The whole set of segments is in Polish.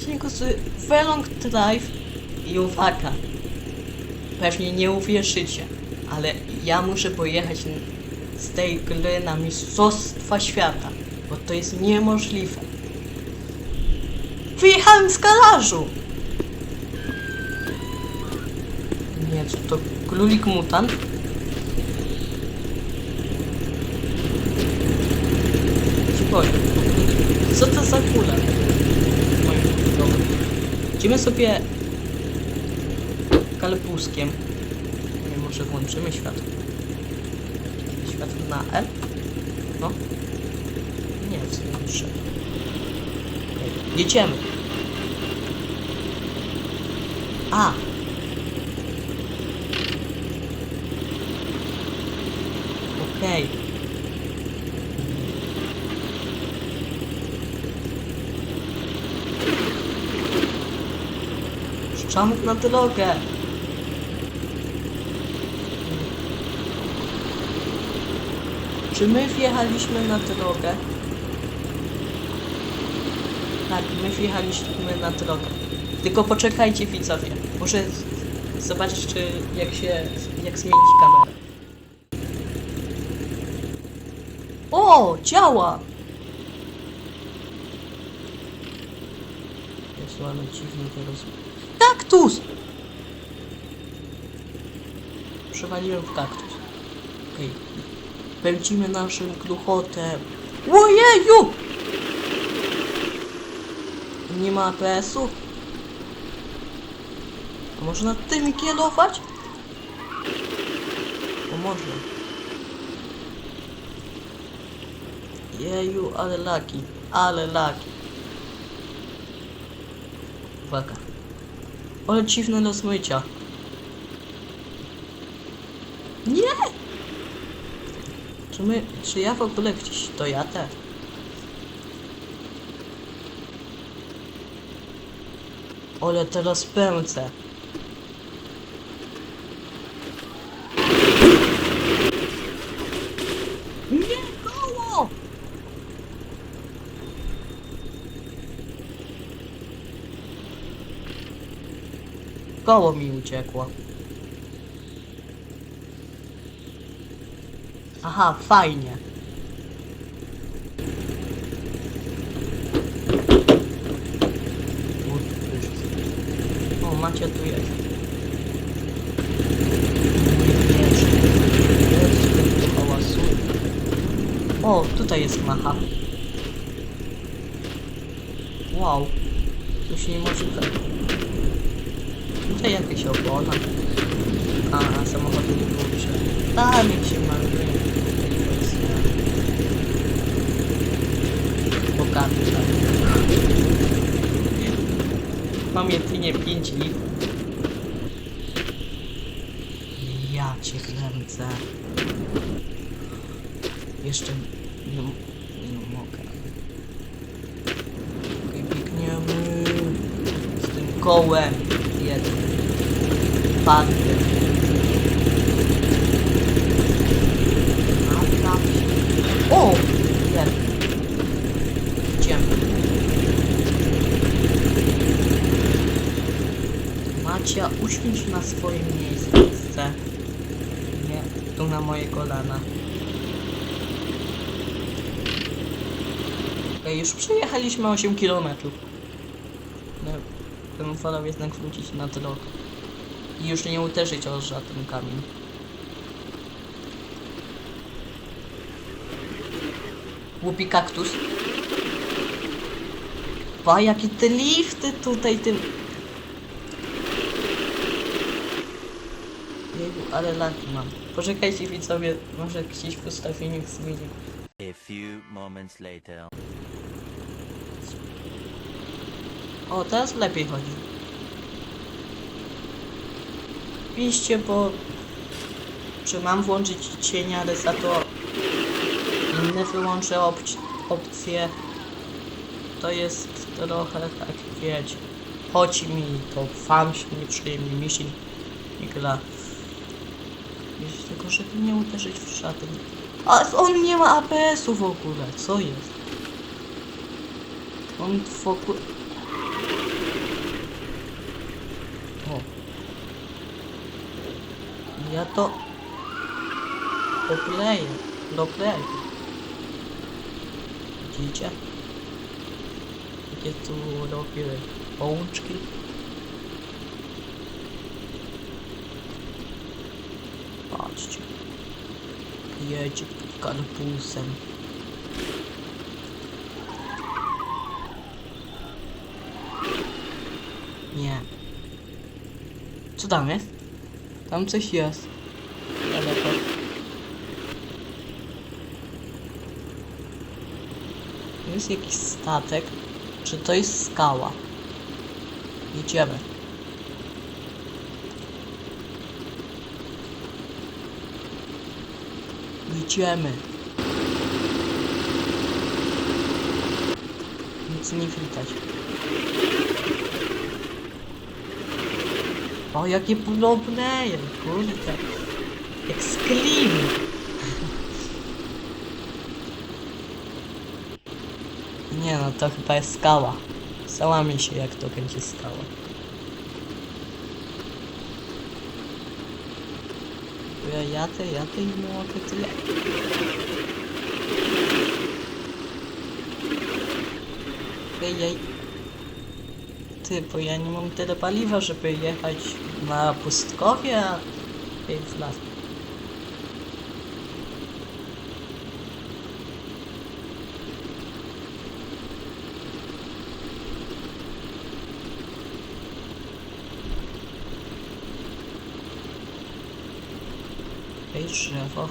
odcinku z Velong Drive i uwaga, pewnie nie uwierzycie, ale ja muszę pojechać z tej gry na Mistrzostwa Świata, bo to jest niemożliwe. Wyjechałem z garażu! Nie, co to królik mutant? Ci powiem. Co to za kula? Idziemy sobie kalpuskiem. Nie, może włączymy światło. Światło na L? No. Nie, nie trzeba. Okej, Jedziemy. A! Okej. Puszczamy na drogę. Czy my wjechaliśmy na drogę? Tak, my wjechaliśmy na drogę. Tylko poczekajcie widzowie. Muszę zobaczyć, czy jak się, jak zmienić kamerę. O, działa! Ale dziwnie to roz... Kaktus! Przewaliłem w kaktus. Okej. Pędzimy naszym kluchotem. Ojeju! Nie ma APS-u? Można tym kierować? O można. Jeju, ale laki. Ale laki. Uwaga. Ale dziwne rozmycia. Nie! Czy my, czy ja w ogóle gdzieś to jadę? Ale teraz pędzę. Nie koło! Koło mi uciekło. Aha, fajnie. O, Macie tu jest. O, tutaj jest macha. Wow. Coś niemożliwego. Tutaj jakieś opona. A, samochodu nie przy- Tam jak się maluje. Bogaty Mam jedynie 5 litrów. Ja cię kręcę. Jeszcze nie, nie mogę. Okej, biegniemy z tym kołem Padłem. Napraw się. O! Macia, usiądź na swoje miejsce. Nie, tu na moje kolana. Okej, już przejechaliśmy 8 km. Wolał jednak wrócić na drogę. I już nie uderzyć o żaden kamień. Głupi kaktus. Pa, jakie te lifty tutaj tym... Jeju, ale laki mam. Poczekajcie widzowie, może gdzieś w ustawieniach zmienię. A few moments later. O, teraz lepiej chodzi. Piszcie, bo... Czy mam włączyć cień, ale za to inne wyłączę opc- opcje. To jest trochę tak, wiecie. Chodzi mi to wam się nieprzyjemnie, mi się nie gra. Tylko żeby nie uderzyć w żaden... A on nie ma APS-u w ogóle, co jest? On w ogóle... Ja to dokleję, dokleję. Widzicie? Jakie tu robię pączki. Patrzcie. Jedzie karpusem. Nie. Co tam jest? Tam coś jest. Daleko. Jest jakiś statek. Czy to jest skała? Idziemy. Idziemy. Nic nie widać. O, jakie podobne, kurde. Jak z klimy. Nie no, to chyba jest skała. Załamie się, jak to będzie skała. Bo Ja jadę, jadę i nie mogę tyle. Ej, Bo ja nie mam tyle paliwa, żeby jechać na pustkowie, a jest las. Ej, drzewo.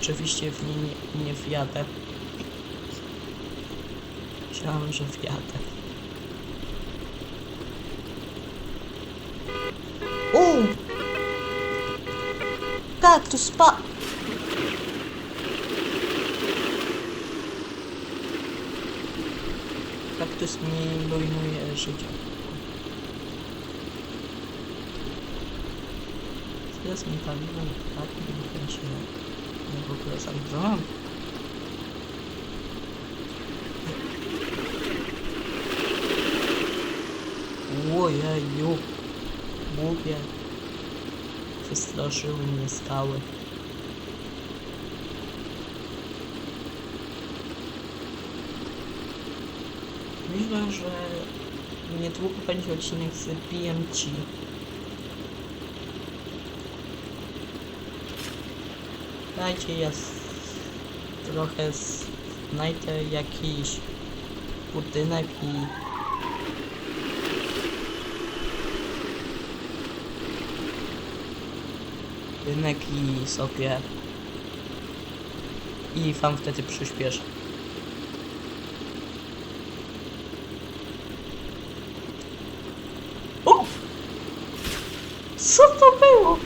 Oczywiście w nie nie, nie wjadę. Myślałem, że wjadę. Kaktus spa... Kaktus mi rujnuje życie. Teraz mi paliwo tak nie kręciło. Ja w ogóle zamknąłem. Ojeju. Mówię. Przestraszyły mnie skały. Myślę, że niedługo będzie odcinek z BMG. Dajcie ja trochę znajdę jakiś budynek i budynek i sobie i wam wtedy przyspieszę. O! Co to było?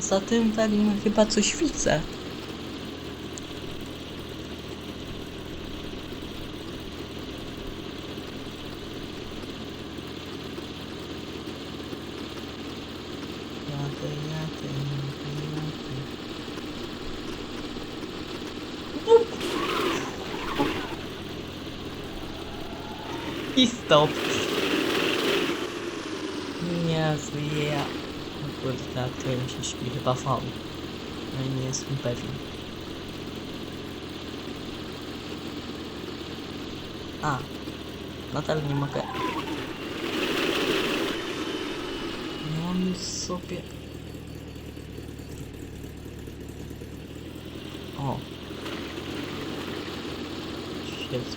Za tym tam chyba coś widzę. I stop. Nie, zje. Kurde, tym się śpi chyba V. No nie jestem pewien. A, nadal nie mogę. No on sobie. O. Jest.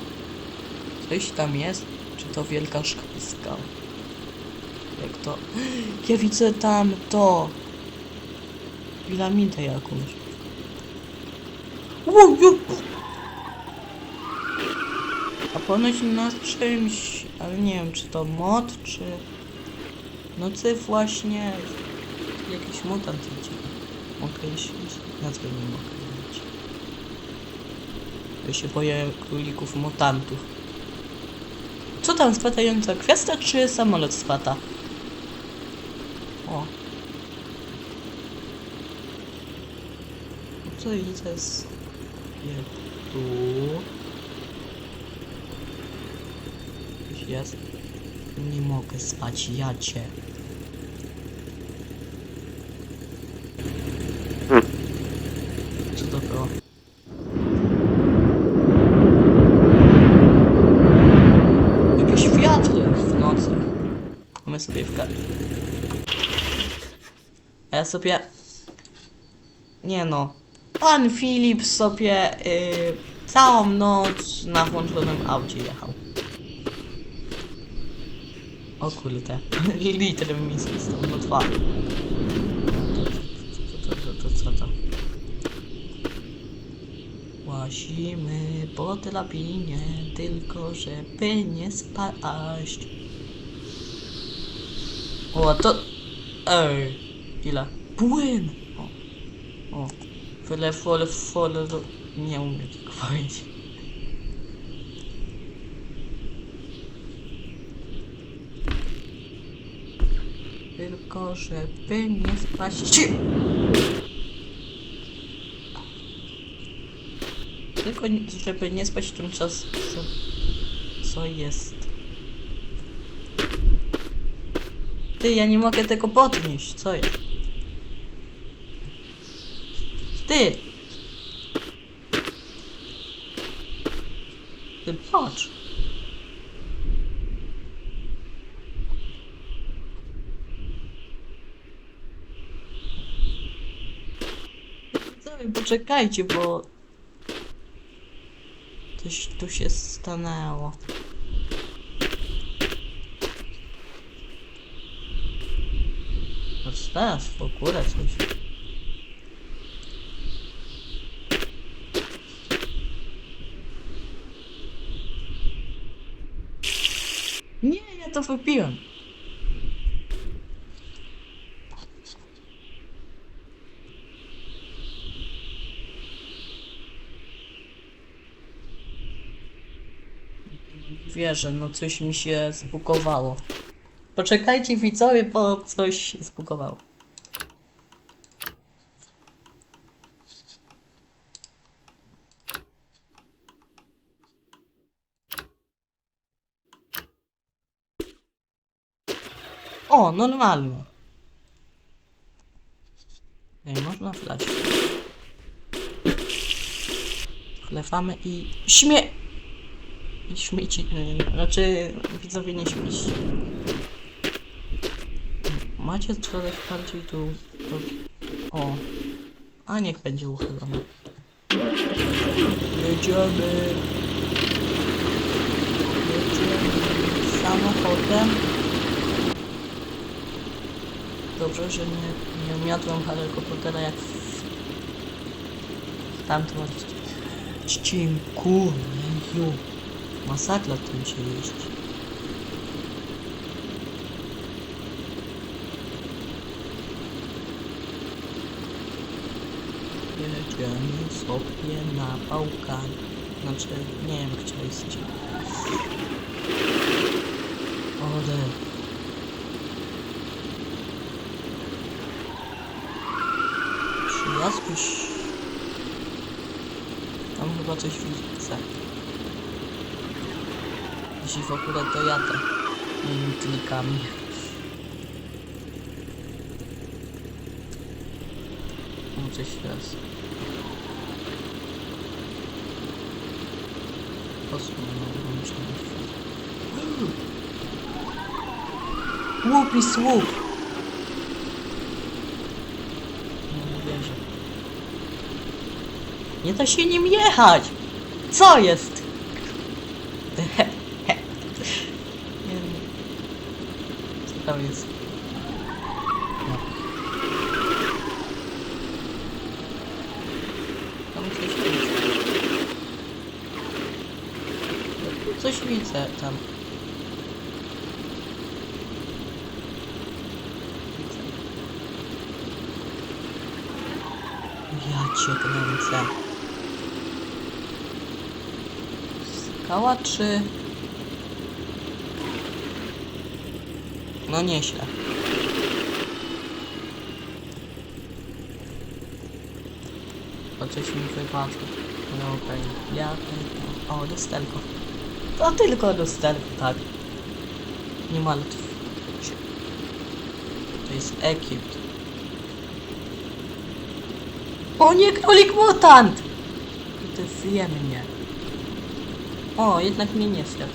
Coś tam jest? To wielka szka- skała? Jak to? Ja widzę tam to. Piramidę jakąś. A ponoć na czymś, ale nie wiem czy to mod, czy... No ty właśnie... Jakiś mutant idzie. Mogę iść, nazwę nie mogę mówić. Ja się boję królików mutantów. Co tam, spadająca gwiazda, czy samolot spada? O. Co to jest tu. Jest. Nie mogę spać, ja cię. Co to było? Jakieś wiatry w nocy. My sobie w kartę. A ja sobie... Nie no. Pan Filip sobie y, całą noc na włączonym aucie jechał. O kurde. Litr mi z no dwa. Co to, to, co to? Łazimy po drabinie, tylko żeby nie spaść. O, to... Ej, ile? Płyn! O, o. Fole, fole, ro- nie umiem tego powiedzieć. Tylko żeby nie spaść. Tylko żeby nie spać w tym czas, co, co jest. Ty, ja nie mogę tego podnieść, co jest? Ty! Ty patrz. Widzowie, poczekajcie, bo coś tu się stanęło. Teraz w ogóle coś. Nie, ja to wypiłem. Wierzę, no coś mi się zbugowało. Poczekajcie widzowie, bo coś się zbugowało. O, normalnie. Ej, można wlać. Wlewamy i śmie... I śmieci... y, Znaczy, widzowie nie śmieci. Macie strzelać bardziej tu... tu... O. A niech będzie uchylone. Jedziemy. Jedziemy samochodem. Dobrze, że nie, nie umiadłem Harry'ego Pottera jak w, w tamtym odcinku. Masakra tym się jeździ. Jedziemy sobie na Bałkan. Znaczy, nie wiem, gdzie jest. Ode. Przyjazduś. Tam chyba coś widzę. Jeśli w ogóle dojadę moimi klikami. Tam coś jest. Posłuchaj, słup! Nie da się nim jechać! Co jest? Nie wiem. Co tam jest? No. Tam coś widzę. Tu Coś widzę tam. Ja cię kręcę. Skała czy... No nieźle. O coś mi wypadło. No okej, ja tylko. O, lusterko. To tylko lusterko, tak. Nie martw się. To jest Egipt. O nie, królik mutant! Defuje mnie. O, jednak mnie nie zjadł.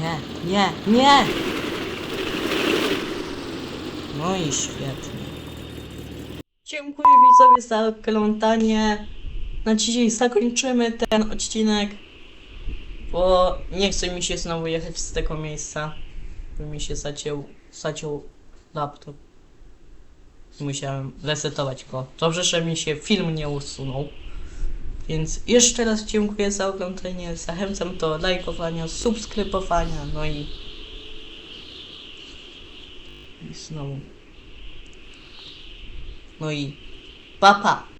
Nie, nie, nie! No i świetnie. Dziękuję widzowie za oglądanie. Na dzisiaj zakończymy ten odcinek, bo nie chce mi się znowu jechać z tego miejsca, bo mi się zaciął, zaciął laptop. Musiałem resetować go. Dobrze, że mi się film nie usunął. Więc jeszcze raz dziękuję za oglądanie. Zachęcam do lajkowania, subskrybowania, no i. I znowu. No i. Papa!